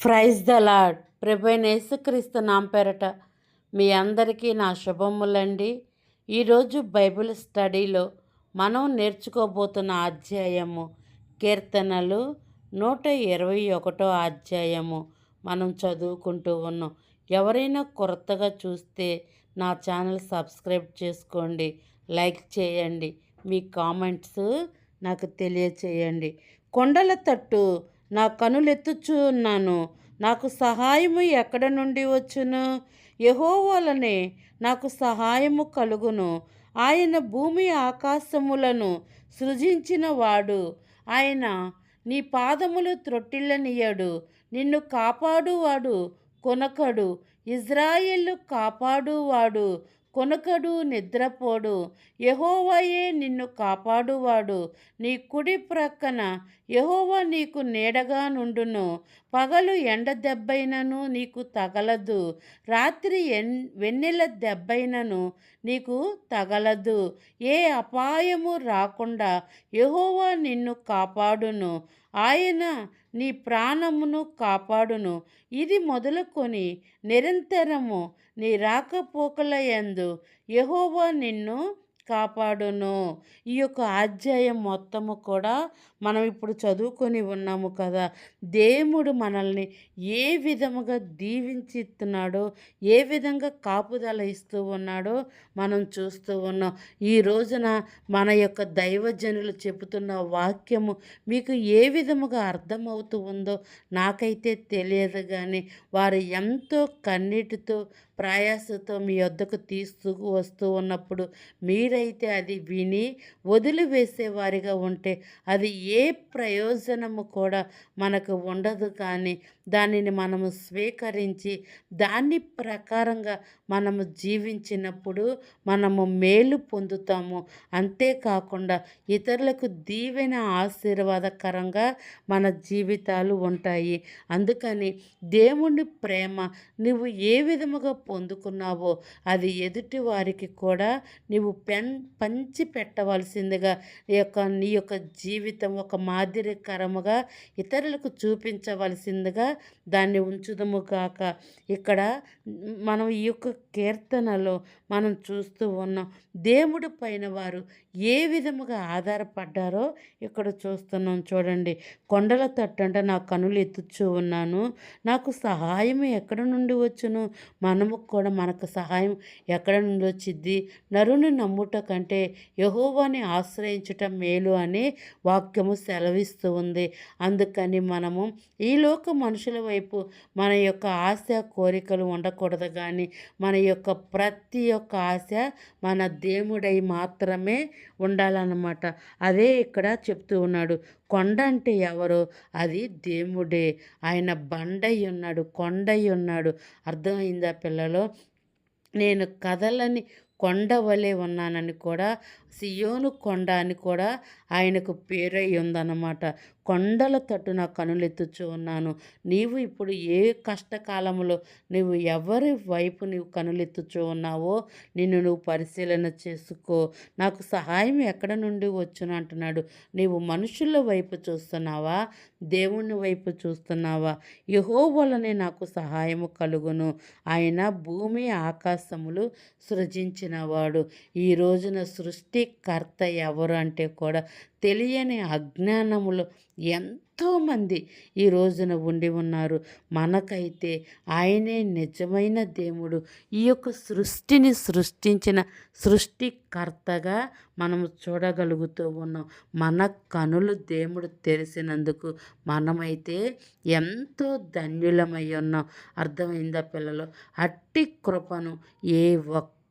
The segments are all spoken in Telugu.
ప్రైజ్ ద లాడ్ ప్రభైన యేసుక్రీస్తు నామ మీ అందరికీ నా శుభములండి. ఈరోజు బైబిల్ స్టడీలో మనం నేర్చుకోబోతున్న అధ్యాయము కీర్తనలు నూట ఇరవై ఒకటో అధ్యాయము మనం చదువుకుంటూ ఉన్నాం. ఎవరైనా కొత్తగా చూస్తే నా ఛానల్ సబ్స్క్రైబ్ చేసుకోండి లైక్ చేయండి మీ కామెంట్స్ నాకు తెలియచేయండి. కొండల తట్టు నా కనులెత్తుచూ ఉన్నాను నాకు సహాయము ఎక్కడ నుండి వచ్చును? యహోవలనే నాకు సహాయము కలుగును. ఆయన భూమి ఆకాశములను సృజించిన వాడు ఆయన నీ పాదములు త్రొట్టిల్లనియడు నిన్ను కాపాడువాడు కొనకడు. ఇజ్రాయేలు కాపాడువాడు. కొనకడు నిద్రపోడు. యహోవయే నిన్ను కాపాడువాడు. నీ కుడి ప్రక్కన యహోవ నీకు నీడగా నుండును. పగలు ఎండ దెబ్బైనను నీకు తగలదు. రాత్రి ఎన్ వెన్నెల దెబ్బైనను నీకు తగలదు. ఏ అపాయము రాకుండా యహోవా నిన్ను కాపాడును. ఆయన నీ ప్రాణమును కాపాడును. ఇది మొదలుకొని నిరంతరము నీ రాకపోకల యందు యహోవా నిన్ను కాపాడును. ఈ యొక్క అధ్యాయం మొత్తము కూడా మనం ఇప్పుడు చదువుకొని ఉన్నాము కదా. దేవుడు మనల్ని ఏ విధముగా దీవించిస్తున్నాడో ఏ విధంగా కాపుదల ఇస్తూ ఉన్నాడో మనం చూస్తూ ఉన్నాం. ఈ రోజున మన యొక్క దైవజనులు చెబుతున్న వాక్యము మీకు ఏ విధముగా అర్థమవుతూ ఉందో నాకైతే తెలియదు కానీ వారు ఎంతో కన్నీటితో ప్రయాసతో మీ వద్దకు తీసుకు వస్తూ ఉన్నప్పుడు మీరైతే అది విని వదిలివేసేవారిగా ఉంటే అది ఏ ప్రయోజనము కూడా మనకు ఉండదు కానీ దానిని మనము స్వీకరించి దాని ప్రకారంగా మనము జీవించినప్పుడు మనము మేలు పొందుతాము. అంతేకాకుండా ఇతరులకు దీవెన ఆశీర్వాదకరంగా మన జీవితాలు ఉంటాయి. అందుకని దేవుని ప్రేమ నువ్వు ఏ విధముగా పొందుకున్నావో అది ఎదుటి వారికి కూడా నీవు పెన్ పంచి పెట్టవలసిందిగా ఈ యొక్క నీ యొక్క జీవితం ఒక మాదిరికరముగా ఇతరులకు చూపించవలసిందిగా దాన్ని ఉంచుదము కాక ఇక్కడ మనం ఈ యొక్క కీర్తనలో మనం చూస్తూ ఉన్నాం దేవుడి పైన వారు ఏ విధముగా ఆధారపడ్డారో ఇక్కడ చూస్తున్నాం చూడండి. కొండల తట్టంట నా కనులు ఎత్తుచూ ఉన్నాను. నాకు సహాయం ఎక్కడ నుండి వచ్చును? మనము కూడా మనకు సహాయం ఎక్కడ నుండి వచ్చిద్ది? నరుని నమ్ముట కంటే యహోవాని ఆశ్రయించటం మేలు అని వాక్యము సెలవిస్తూ ఉంది. అందుకని మనము ఈ లోక మనుషుల వైపు మన యొక్క ఆశ కోరికలు ఉండకూడదు కానీ మన యొక్క ప్రతి ఒక్క ఆశ మన దేవుడై మాత్రమే ఉండాలన్నమాట. అదే ఇక్కడ చెప్తూ ఉన్నాడు. కొండ అంటే ఎవరు? అది దేవుడే. ఆయన బండై ఉన్నాడు కొండై ఉన్నాడు. అర్థమైందా పిల్లలు? నేను కథలని కొండ వలె ఉన్నానని కూడా సియోను కొండ అని కూడా ఆయనకు పేరై ఉందన్నమాట కొండల తట్టు నా కనులెత్తుచూ ఉన్నాను. నీవు ఇప్పుడు ఏ కష్టకాలంలో నువ్వు ఎవరి వైపు నీవు కనులెత్తుచూ ఉన్నావో నిన్ను నువ్వు పరిశీలన చేసుకో. నాకు సహాయం ఎక్కడ నుండి వచ్చును అంటున్నాడు. నీవు మనుషుల వైపు చూస్తున్నావా? దేవుని వైపు చూస్తున్నావా? యహో వలనే నాకు సహాయము కలుగును. ఆయన భూమి ఆకాశములు సృజించినవాడు. ఈ రోజున సృష్టికర్త ఎవరు అంటే కూడా తెలియని అజ్ఞానములు ఎంతోమంది ఈ రోజున ఉండి ఉన్నారు. మనకైతే ఆయనే నిజమైన దేవుడు. ఈ యొక్క సృష్టిని సృష్టించిన సృష్టికర్తగా మనము చూడగలుగుతూ ఉన్నాం. మన కనులు దేవుడు తెలిసినందుకు మనమైతే ఎంతో ధన్యులమై ఉన్నాం. అర్థమైందా పిల్లలు? అట్టి కృపను ఏ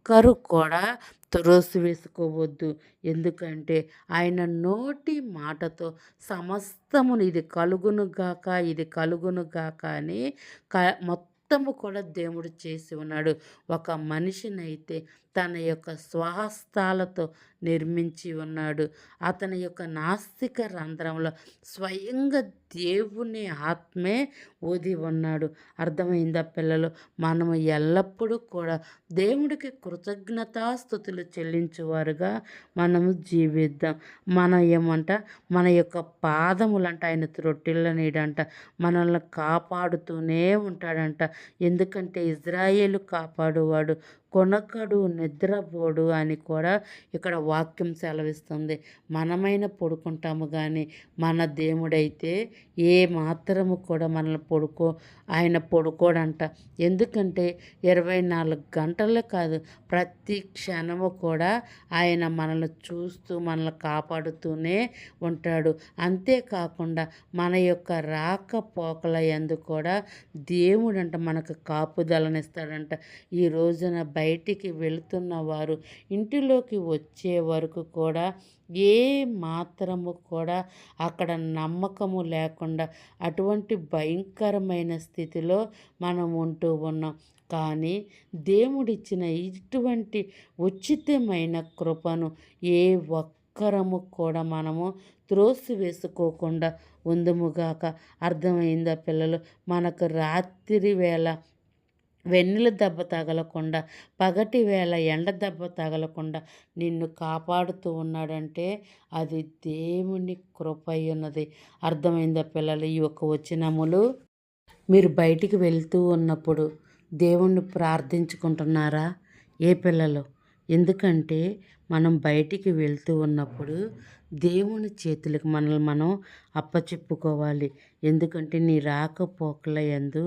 ఒక్కరు కూడా త్రోసి వేసుకోవద్దు ఎందుకంటే ఆయన నోటి మాటతో సమస్తమును ఇది కలుగును గాక ఇది కలుగును గాక అని క మొత్తము కూడా దేవుడు చేసి ఉన్నాడు. ఒక మనిషినైతే తన యొక్క స్వహస్తాలతో నిర్మించి ఉన్నాడు. అతని యొక్క నాస్తిక రంధ్రంలో స్వయంగా దేవుని ఆత్మే ఊది ఉన్నాడు. అర్థమైందా పిల్లలు? మనము ఎల్లప్పుడూ కూడా దేవుడికి కృతజ్ఞతాస్థుతులు చెల్లించేవారుగా మనము జీవిద్దాం. మన ఏమంట? మన యొక్క పాదములంట ఆయన త్రొట్టిళ్ళ నీడంట మనల్ని కాపాడుతూనే ఉంటాడంట. ఎందుకంటే ఇజ్రాయేలు కాపాడువాడు కొనకడు నిద్రపోడు అని కూడా ఇక్కడ వాక్యం సెలవిస్తుంది. మనమైన పడుకుంటాము కానీ మన దేవుడైతే ఏ మాత్రము కూడా మనల్ని పడుకో ఆయన పడుకోడంట. ఎందుకంటే ఇరవై నాలుగు గంటలే కాదు ప్రతి క్షణము కూడా ఆయన మనల్ని చూస్తూ మనల్ని కాపాడుతూనే ఉంటాడు. అంతేకాకుండా మన యొక్క రాకపోకల ఎందు కూడా దేవుడంట మనకు కాపుదలనిస్తాడంట. ఈ రోజున బయటికి వెళుతున్న వారు ఇంటిలోకి వచ్చే వరకు కూడా ఏ మాత్రము కూడా అక్కడ నమ్మకము లేకుండా అటువంటి భయంకరమైన స్థితిలో మనం ఉంటూ ఉన్నాం. కానీ దేవుడిచ్చిన ఇటువంటి ఉచితమైన కృపను ఏ ఒక్కరము కూడా మనము త్రోసి వేసుకోకుండా ఉందముగాక అర్థమైందా పిల్లలు? మనకు రాత్రి వేళ వెన్నెల దెబ్బ తగలకుండా పగటి వేళ ఎండ దెబ్బ తగలకుండా నిన్ను కాపాడుతూ ఉన్నాడంటే అది దేవుని కృప ఉన్నది అర్థమైందా పిల్లలు? ఈ యొక్క వచనములు మీరు బయటికి వెళ్తూ ఉన్నప్పుడు దేవుణ్ణి ప్రార్థించుకుంటున్నారా? ఏ పిల్లలు? ఎందుకంటే మనం బయటికి వెళ్తూ ఉన్నప్పుడు దేవుని చేతులకు మనల్ని మనం అప్పచెప్పుకోవాలి. ఎందుకంటే నీ రాకపోకల యందు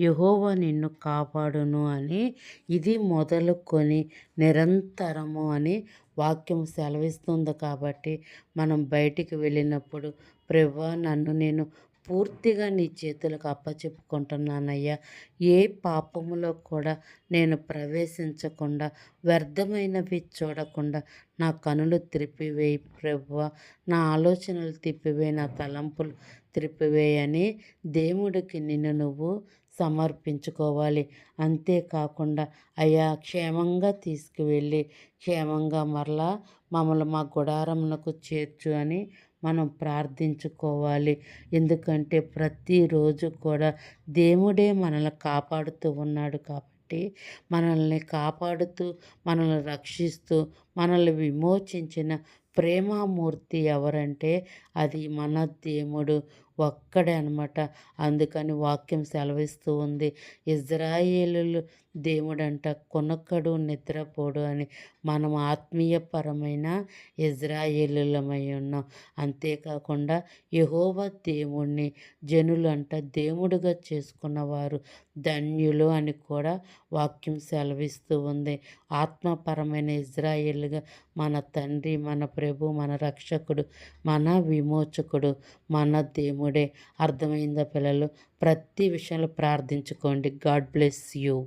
యహోవా నిన్ను కాపాడును అని ఇది మొదలుకొని నిరంతరము అని వాక్యం సెలవిస్తుంది కాబట్టి మనం బయటికి వెళ్ళినప్పుడు ప్రభా నన్ను నేను పూర్తిగా నీ చేతులకు అప్పచెప్పుకుంటున్నానయ్యా. ఏ పాపములో కూడా నేను ప్రవేశించకుండా వ్యర్థమైనవి చూడకుండా నా కనులు త్రిప్పివేయి ప్రభువ. నా ఆలోచనలు తిప్పివేయి నా తలంపులు త్రిప్పివేయని దేవుడికి నిన్ను నువ్వు సమర్పించుకోవాలి. అంతేకాకుండా అయ్యా క్షేమంగా తీసుకువెళ్ళి క్షేమంగా మరలా మమ్మల్ని మా గుడారమునకు చేర్చు అని మనం ప్రార్థించుకోవాలి. ఎందుకంటే ప్రతిరోజు కూడా దేవుడే మనల్ని కాపాడుతూ ఉన్నాడు కాబట్టి మనల్ని కాపాడుతూ మనల్ని రక్షిస్తూ మనల్ని విమోచించిన ప్రేమామూర్తి ఎవరంటే అది మన దేవుడు ఒక్కడే అనమాట అందుకని వాక్యం సెలవిస్తూ ఉంది. ఇజ్రాయేలు దేవుడంట కొనక్కడు నిద్రపోడు అని మనం ఆత్మీయపరమైన ఇజ్రాయేలులమై ఉన్నాం. అంతేకాకుండా యహోవ దేవుణ్ణి జనులు అంట దేవుడుగా చేసుకున్నవారు ధన్యులు అని కూడా వాక్యం సెలవిస్తూ ఉంది. ఆత్మపరమైన ఇజ్రాయేల్గా మన తండ్రి మన ప్రభు మన రక్షకుడు మన విమోచకుడు మన దేవుడే. అర్థమైందా పిల్లలు? ప్రతి విషయంలో ప్రార్థించుకోండి. God bless you.